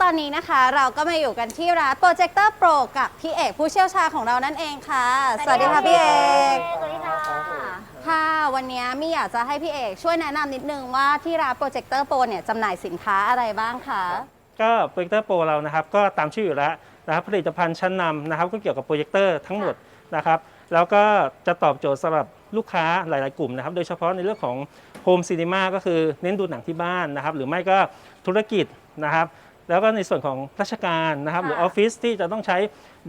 ตอนนี้นะคะ เราก็มาอยู่กันที่ร้านโปรเจคเตอร์โปรกับพี่เอกผู้เชี่ยวชาญของเรานั่นเองค่ะ สวัสดีค่ะพี่เอกสวัสดีค่ะค่ะวันนี้มีอยากจะให้พี่เอกช่วยแนะนำนิดนึงว่าที่ร้านโปรเจคเตอร์โปรเนี่ยจำหน่ายสินค้าอะไรบ้างคะก็โปรเจคเตอร์โปรเรานะครับก็ตามชื่ออยู่แล้วนะครับผลิตภัณฑ์ชั้นนำนะครับก็เกี่ยวกับโปรเจคเตอร์ทั้งหมดนะครับแล้วก็จะตอบโจทย์สำหรับลูกค้าหลาย ๆ กลุ่มนะครับ โดยเฉพาะในเรื่องของโฮมซีนีมาก็คือเน้นดูหนังที่บ้านนะครับ หรือไม่ก็ธุรกิจนะครับ แล้วก็ในส่วนของราชการนะครับหรือออฟฟิศที่จะต้องใช้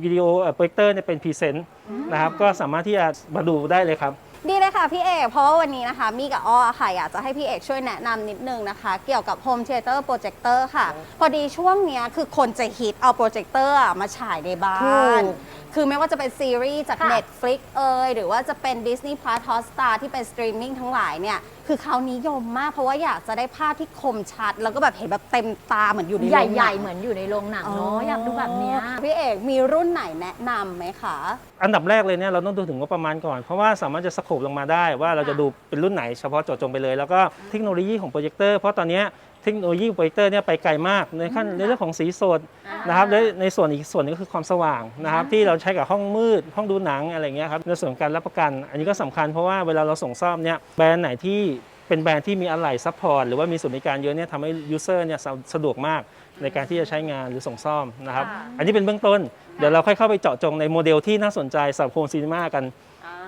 วิดีโอโปรเจคเตอร์เนี่ยเป็นพรีเซนต์นะครับก็สามารถที่จะมาดูได้เลยครับ ดีเลยค่ะพี่เอกเพราะว่าวันนี้นะคะมีกับอ้อค่ะอยากจะให้พี่เอกช่วยแนะนำนิดนึงนะคะ เกี่ยวกับโฮมเทเตอร์โปรเจคเตอร์ค่ะ พอดีช่วงเนี้ยคือคนจะฮิตเอาโปรเจคเตอร์มาฉายในบ้าถูนก คือไม่ว่าจะเป็นซีรีส์จาก ค่ะ Netflix เอยหรือว่าจะเป็น Disney Plus Hotstar ที่เป็นสตรีมมิ่งทั้งหลายเนี่ยคือเขานิยมมากเพราะว่าอยากจะได้ภาพที่คมชัด แล้วก็แบบเห็นแบบเต็มตาเหมือนอยู่ในใโรงหญ่นัๆงเหมือนอยู่ในโรงหนังเนาะอยากดูแบบเนี้ยพี่เอกมีรุ่นไหนแนะนำไหมคะ อันดับแรกเลยเนี่ยเราต้องดูถึงงบประมาณก่อน เพราะว่าสามารถจะสโคปลงมาได้ว่าเราจะดูเป็นรุ่นไหนเฉพาะเจาะจงไปเลย แล้วก็เทคโนโลยีของโปรเจคเตอร์เพราะตอนเนี้ย เทคโนโลยีโปรเจคเตอร์เนี่ยไปไกลมากในขั้นในเรื่องของสีสดนะครับและในส่วนอีกส่วนหนึงก็คือความสว่างนะครับที่เราใช้กับห้องมืด ห้องดูหนังอะไรเงี้ยครับในส่วนของการรับประกัน อันนี้ก็สำคัญเพราะว่าเวลาเราส่งซ่อมเนี่ยแบรนด์ไหนที่เป็นแบรนด์ที่มีอะไหล่ซัพพอร์ตหรือว่ามีส่วนบริการเยอะเนี่ยทำให้ยูเซอร์เนี่ยสะสะดวกมากในการที่จะใช้งานหรือส่งซ่อมนะครับค่ะอันนี้เป็นเบื้องต้น เดี๋ยวเราค่อยเข้าไปเจาะจงในโมเดลที่น่าสนใจสำหรับโฮมซีนีมากัน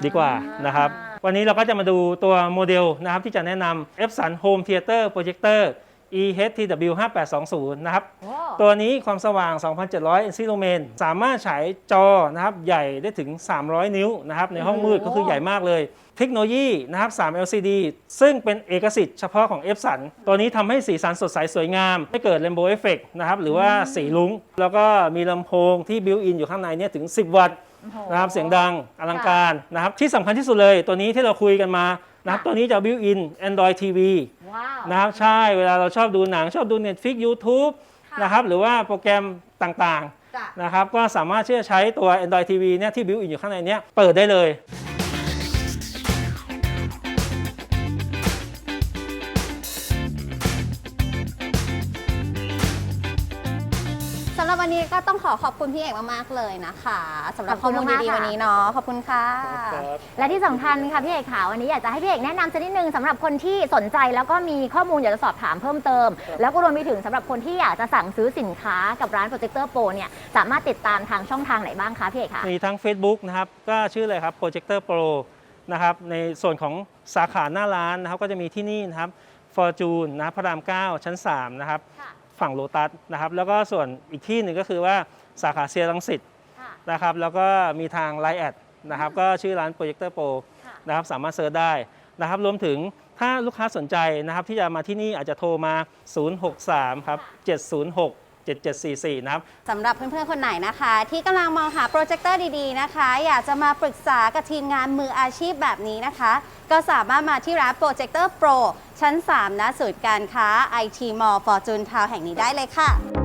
ดีกว่านะครับ วันนี้เราก็จะมาดูตัวโมเดลนะครับที่จะแนะนำ Epson Home Theater Projector EHTW 5820 นะครับโอ้ตัวนี้ความสว่าง 2,700ซิโลเมนสามารถฉายจอนะครับใหญ่ได้ถึง 300 นิ้วนะครับในห้องมืดโอ้ก็คือใหญ่มากเลย เทคโนโลยีนะครับ 3 LCD ซึ่งเป็นเอกสิทธิ์เฉพาะของ Epson ตัวนี้ทำให้สีสันสดใสสวยงาม ไม่เกิด Rainbow Effect นะครับ หรือว่าสีลุ้ง แล้วก็มีลำโพงที่บิวอินอยู่ข้างในเนี่ยถึง 10 วัตต์นะครับเสียงดังอลังการนะครับที่สำคัญที่สุดเลย ตัวนี้ที่เราคุยกันมานะครับค่ะตัวนี้จะบิวอิน Android TV ว้าว นะครับใช่เวลาเราชอบดูหนังชอบดู Netflix YouTube ค่ะนะครับหรือว่าโปรแกรมต่างจ้ะ ๆนะครับก็สามารถที่จะใช้ตัว Android TV เนี่ยที่บิวอินอยู่ข้างในเนี้ยเปิดได้เลยำหรับวันนี้ก็ต้องขอขอบคุณพี่เอกมากๆเลยนะคะสำหรับขข้ออบคุมูณลมากๆดีๆค่ะวันนี้เนาะขอบคุณค่ะและที่สำคัญค่ะพี่เอกขาวันนี้อยากจะให้พี่เอกแนะนำสักนิดนึงสำหรับคนที่สนใจแล้วก็มีข้อมูลอยากจะสอบถามเพิ่มเติม แล้วก็รวมไปถึงสำหรับคนที่อยากจะสั่งซื้อสินค้ากับร้านโปรเจคเตอร์โปรเนี่ยสามารถติดตามทางช่องทางไหนบ้างคะพี่เอกคะมีทั้ง Facebook นะครับก็ชื่อเลยครับ Projector Pro นะครับในส่วนของสาขาหน้าร้านนะครับก็จะมีที่นี่นะครับ Fortune นะพระราม 9 ชั้น3นะครับ ค่ะ ฝั่งโลตัสนะครับ แล้วก็ส่วนอีกที่หนึ่งก็คือว่าสาขาเซียรังสิตค่ะ นะครับ แล้วก็มีทาง Line แอดนะครับ ก็ชื่อร้าน Projector Pro ค่ะ นะครับ สามารถเซิร์ชได้นะครับ รวมถึงถ้าลูกค้าสนใจนะครับ ที่จะมาที่นี่อาจจะโทรมา 063 ครับ 706 7744 นะครับ สำหรับเพื่อนๆ คนไหนนะคะ ที่กำลังมองหาโปรเจคเตอร์ดีๆนะคะ อยากจะมาปรึกษากับทีมงานมืออาชีพแบบนี้นะคะ ก็สามารถมาที่ร้านโปรเจคเตอร์โปรชั้น3ณศูนย์การค้า IT Mall Fortune Town แห่งนี้ได้เลยค่ะ